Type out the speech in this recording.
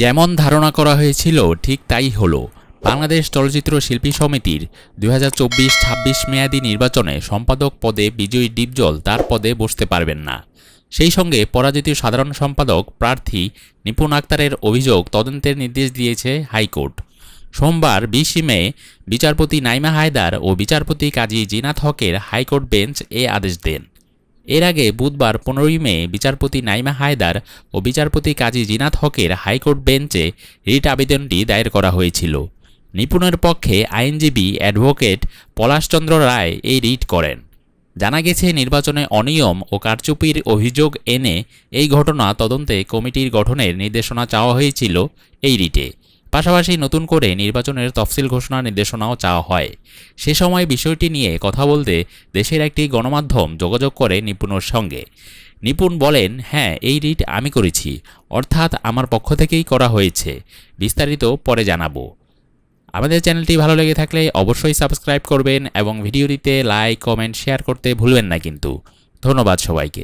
যেমন ধারণা করা হয়েছিল, ঠিক তাই হলো। বাংলাদেশ চলচ্চিত্র শিল্পী সমিতির দুই হাজার চব্বিশ ছাব্বিশ মেয়াদী নির্বাচনে সম্পাদক পদে বিজয়ী ডিপজল তার পদে বসতে পারবেন না। সেই সঙ্গে পরাজিত সাধারণ সম্পাদক প্রার্থী নিপুণ আক্তারের অভিযোগ তদন্তের নির্দেশ দিয়েছে হাইকোর্ট। সোমবার বিশে মে বিচারপতি নাইমা হায়দার ও বিচারপতি কাজী জিনাত হকের হাইকোর্ট বেঞ্চ এ আদেশ দেন। এর আগে বুধবার পনেরোই মে বিচারপতি নাইমা হায়দার ও বিচারপতি কাজী জিনাত হকের হাইকোর্ট বেঞ্চে রিট আবেদনটি দায়ের করা হয়েছিল। নিপুণের পক্ষে আইনজীবী অ্যাডভোকেট পলাশচন্দ্র রায় এই রিট করেন। জানা গেছে, নির্বাচনে অনিয়ম ও কারচুপির অভিযোগ এনে এই ঘটনা তদন্তে কমিটির গঠনের নির্দেশনা চাওয়া হয়েছিল এই রিটে। পাশাপাশি নতুন করে নির্বাচনের তফসিল ঘোষণার নির্দেশনাও চাওয়া হয়। সে সময় বিষয়টি নিয়ে কথা বলতে দেশের একটি গণমাধ্যম যোগাযোগ করে নিপুণর সঙ্গে। নিপুণ বলেন হ্যাঁ এই রিট আমি করেছি। অর্থাৎ আমার পক্ষ থেকেই করা হয়েছে। বিস্তারিত পরে জানাব। আমাদের চ্যানেলটি ভালো লেগে থাকলে অবশ্যই সাবস্ক্রাইব করবেন এবং ভিডিওটিতে লাইক, কমেন্ট, শেয়ার করতে ভুলবেন না কিন্তু। ধন্যবাদ সবাইকে।